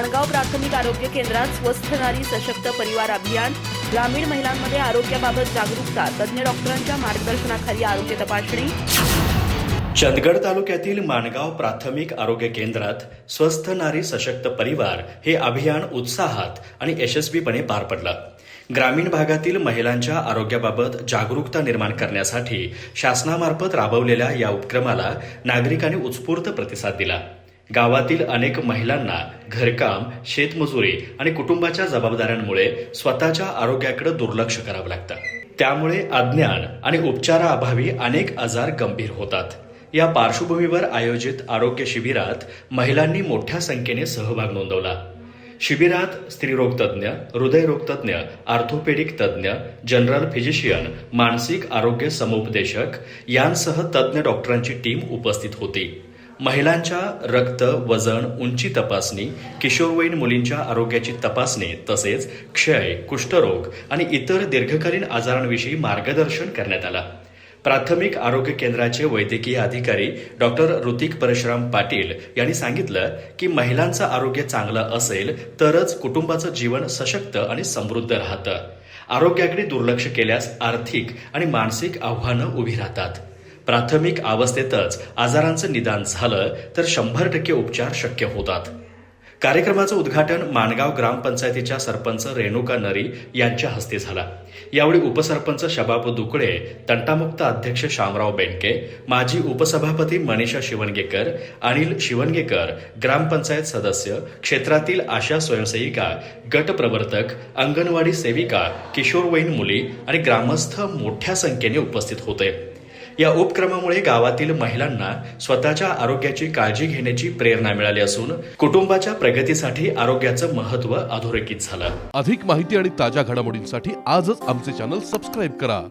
माणगाव प्राथमिक आरोग्य केंद्रात स्वस्थ नारी सशक्त परिवार अभियान ग्रामीण महिलांमध्ये आरोग्याबाबत जागरूकता तज्ज्ञ डॉक्टरांच्या मार्गदर्शनाखाली आरोग्य तपासणी. चंदगड तालुक्यातील माणगाव प्राथमिक आरोग्य केंद्रात स्वस्थ नारी सशक्त परिवार हे अभियान उत्साहात आणि यशस्वीपणे पार पडलं. ग्रामीण भागातील महिलांच्या आरोग्याबाबत जागरूकता निर्माण करण्यासाठी शासनामार्फत राबवलेल्या या उपक्रमाला नागरिकांनी उत्स्फूर्त प्रतिसाद दिला. गावातील अनेक महिलांना घरकाम शेतमजुरी आणि कुटुंबाच्या जबाबदाऱ्यांमुळे स्वतःच्या आरोग्याकडे दुर्लक्ष करावं लागतं. त्यामुळे अज्ञान आणि उपचाराअभावी अनेक आजार गंभीर होतात. या पार्श्वभूमीवर आयोजित आरोग्य शिबिरात महिलांनी मोठ्या संख्येने सहभाग नोंदवला. शिबिरात स्त्रीरोग तज्ज्ञ हृदयरोग तज्ज्ञ आर्थोपेडिक तज्ज्ञ जनरल फिजिशियन मानसिक आरोग्य समुपदेशक यांसह तज्ज्ञ डॉक्टरांची टीम उपस्थित होती. महिलांच्या रक्त वजन उंची तपासणी किशोरवयीन मुलींच्या आरोग्याची तपासणी तसेच क्षय कुष्ठरोग आणि इतर दीर्घकालीन आजारांविषयी मार्गदर्शन करण्यात आलं. प्राथमिक आरोग्य केंद्राचे वैद्यकीय अधिकारी डॉक्टर ऋतिक परशुराम पाटील यांनी सांगितलं की महिलांचं आरोग्य चांगलं असेल तरच कुटुंबाचं जीवन सशक्त आणि समृद्ध राहतं. आरोग्याकडे दुर्लक्ष केल्यास आर्थिक आणि मानसिक आव्हानं उभी राहतात. प्राथमिक अवस्थेतच आजारांचं निदान झालं तर शंभर टक्के उपचार शक्य होतात. कार्यक्रमाचं उद्घाटन माणगाव ग्रामपंचायतीच्या सरपंच रेणुका नरी यांच्या हस्ते झाला. यावेळी उपसरपंच शबाब दुकडे तंटामुक्त अध्यक्ष शामराव बेंडके माजी उपसभापती मनीषा शिवणगेकर अनिल शिवणगेकर ग्रामपंचायत सदस्य क्षेत्रातील आशा स्वयंसेविका गट प्रवर्तक अंगणवाडी सेविका किशोरवयीन मुली आणि ग्रामस्थ मोठ्या संख्येने उपस्थित होते. या उपक्रमामुळे गावातील महिलांना स्वतःच्या आरोग्याची काळजी घेण्याची प्रेरणा मिळाली असून कुटुंबाच्या प्रगतीसाठी आरोग्याचं महत्त्व अधोरेखित झालं. अधिक माहिती आणि ताज्या घडामोडींसाठी आजच आमचे चॅनल सबस्क्राईब करा.